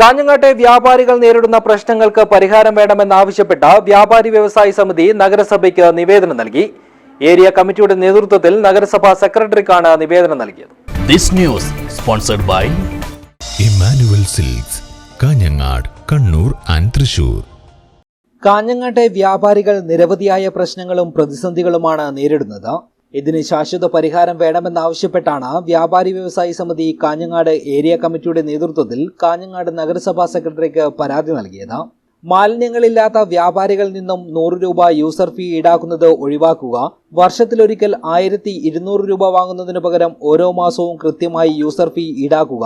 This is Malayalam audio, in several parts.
കാഞ്ഞങ്ങാട്ടെ വ്യാപാരികൾ നേരിടുന്ന പ്രശ്നങ്ങൾക്ക് പരിഹാരം വേണമെന്നാവശ്യപ്പെട്ട് വ്യാപാരി വ്യവസായി സമിതി നഗരസഭയ്ക്ക് നിവേദനം നൽകി. ഏരിയ കമ്മിറ്റിയുടെ നേതൃത്വത്തിൽ നഗരസഭാ സെക്രട്ടറിക്കാണ് നിവേദനം നൽകിയത്. This news sponsored by Emmanuel silks Kanhangad Kannur and Thrissur കാഞ്ഞങ്ങാട്ടെ വ്യാപാരികൾ നിരവധിയായ പ്രശ്നങ്ങളും പ്രതിസന്ധികളുമാണ് നേരിടുന്നത്. ഇതിന് ശാശ്വത പരിഹാരം വേണമെന്നാവശ്യപ്പെട്ടാണ് വ്യാപാരി വ്യവസായി സമിതി കാഞ്ഞങ്ങാട് ഏരിയ കമ്മിറ്റിയുടെ നേതൃത്വത്തിൽ കാഞ്ഞങ്ങാട് നഗരസഭാ സെക്രട്ടറിക്ക് പരാതി നൽകിയത്. മാലിന്യങ്ങളില്ലാത്ത വ്യാപാരികളിൽ നിന്നും നൂറ് രൂപ യൂസർ ഫീ ഈടാക്കുന്നത് ഒഴിവാക്കുക. വർഷത്തിലൊരിക്കൽ ആയിരത്തി ഇരുന്നൂറ് രൂപ വാങ്ങുന്നതിനു പകരം ഓരോ മാസവും കൃത്യമായി യൂസർ ഫീ ഈടാക്കുക.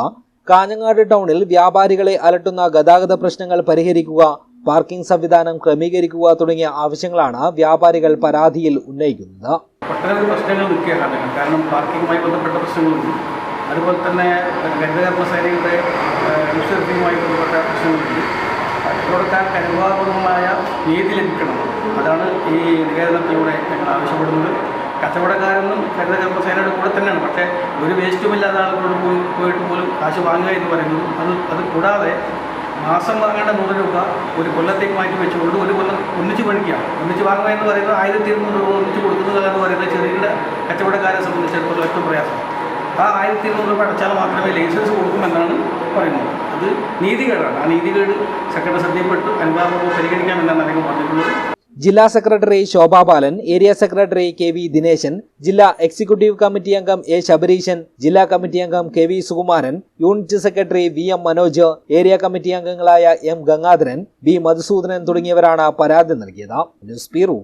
കാഞ്ഞങ്ങാട് ടൗണിൽ വ്യാപാരികളെ അലട്ടുന്ന ഗതാഗത പ്രശ്നങ്ങൾ പരിഹരിക്കുക പാർക്കിംഗ് സംവിധാനം ക്രമീകരിക്കുക തുടങ്ങിയ ആവശ്യങ്ങളാണ് വ്യാപാരികൾ പരാതിയിൽ ഉന്നയിക്കുന്നത്. ഒട്ടനവധി പ്രശ്നങ്ങൾ നിൽക്കുകയാണ് കാരണം പാർക്കിങ്ങുമായി ബന്ധപ്പെട്ട പ്രശ്നങ്ങളുണ്ട് അതുപോലെ തന്നെ ഹരിതകർമ്മ സേനയുടെ ഇൻഷുറൻസുമായി ബന്ധപ്പെട്ട പ്രശ്നങ്ങളുണ്ട് കച്ചവടക്കാർക്ക് അനുഭാവപൂർവമായ നീതി ലഭിക്കണം. അതാണ് ഈ നിവേദനത്തിലൂടെ ഞങ്ങൾ ആവശ്യപ്പെടുന്നത്. കച്ചവടക്കാരെന്നും ഹരിതകർമ്മ സേനയുടെ കൂടെ തന്നെയാണ്. പക്ഷേ ഒരു വേസ്റ്റുമില്ലാത്ത ആളുകളോട് പോയി പോയിട്ട് പോലും കാശ് വാങ്ങുക എന്ന് പറയുന്നത് അത് അത് കൂടാതെ മാസം വാങ്ങേണ്ട നൂറ് രൂപ ഒരു കൊല്ലത്തേക്ക് മാറ്റി വെച്ചുകൊണ്ട് ഒരു കൊല്ലം ഒന്നിച്ച് മേടിക്കുകയാണ് ഒന്നിച്ച് വാങ്ങുക എന്ന് പറയുന്നത് ആയിരത്തി ഇരുന്നൂറ് രൂപ ഒന്നിച്ച് കൊടുക്കുന്നത് എന്ന് പറയുന്നത് ചെറുകിട കച്ചവടക്കാരെ സംബന്ധിച്ചിടത്തോളം ഏറ്റവും പ്രയാസം. ആ ആയിരത്തി ഇരുന്നൂറ് രൂപ അടച്ചാൽ മാത്രമേ ലൈസൻസ് കൊടുക്കുമെന്നാണ് പറയുന്നത്. അത് നീതികേടാണ്. ആ നീതികേട് സെക്രട്ടറി ശ്രദ്ധയിൽപ്പെട്ട്. അനുഭാവം പരിഗണിക്കാമെന്നാണ് അദ്ദേഹം പറഞ്ഞിട്ടുള്ളത്. ജില്ലാ secretary Shobha Balan area secretary K V Dineshan ജില്ലാ എക്സിക്യൂട്ടീവ് കമ്മിറ്റി അംഗം എ ശബരീശൻ ജില്ലാ കമ്മിറ്റി അംഗം K V Sukumaran unit secretary V M Manoj area committee അംഗങ്ങളായ എം ഗംഗാധരൻ ബി മധുസൂദനൻ തുടങ്ങിയവരാണ് പരാതി നൽകിയത്. News bureau